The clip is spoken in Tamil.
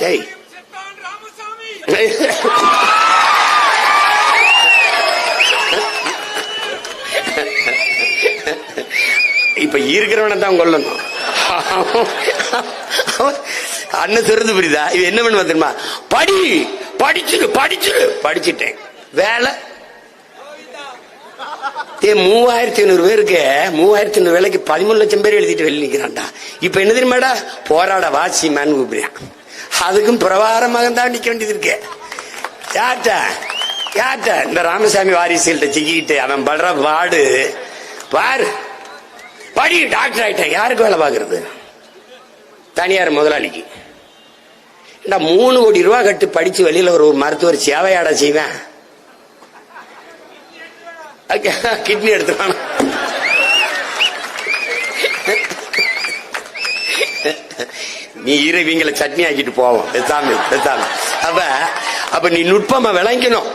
டேய். இப்ப இருக்கிறவனை தான் கொல்லணும். அண்ணன் சொல்றது புரியுதா? இது என்ன பண்ணுவா தெரியுமா? படி படிச்சுடு படிச்சுடு. படிச்சுட்டேன். வேலை. ஏ மூவாயிரத்தி ஐநூறு பேருக்கு மூவாயிரத்தி ஐநூறு வேலைக்கு பதிமூணு லட்சம் பேர் எழுதிட்டு வெளியே நிக்கிறான்டா. இப்ப என்ன தெரியுமாடா? போராட வாசி மேன் கூப்பிடுறான். அதுக்கும் பிரபாரமாக தான் நிக்க வேண்டியது இருக்கு. யார்ட்ட? யார்ட்ட? இந்த ராமசாமி வாரிசுகள்கிட்ட சிக்கிட்டு அவன் படுற பாடு பாரு. படி டாக்டர் ஆயிட்டேன். யாருக்கு வேலை பார்க்கறது? தனியார் முதலாளிக்கு. இந்த மூணு கோடி ரூபா கட்டு படிச்சு வெளியில ஒரு ஒரு மருத்துவர் சேவையாட செய்வேன். கிட்னி எடுத்துவான நீ இரு இவங்களை சட்னி ஆக்கிட்டு போவோம். பெத்தாம பெத்தாம அப்ப அப்ப நீ நுட்பமா விளங்கணும்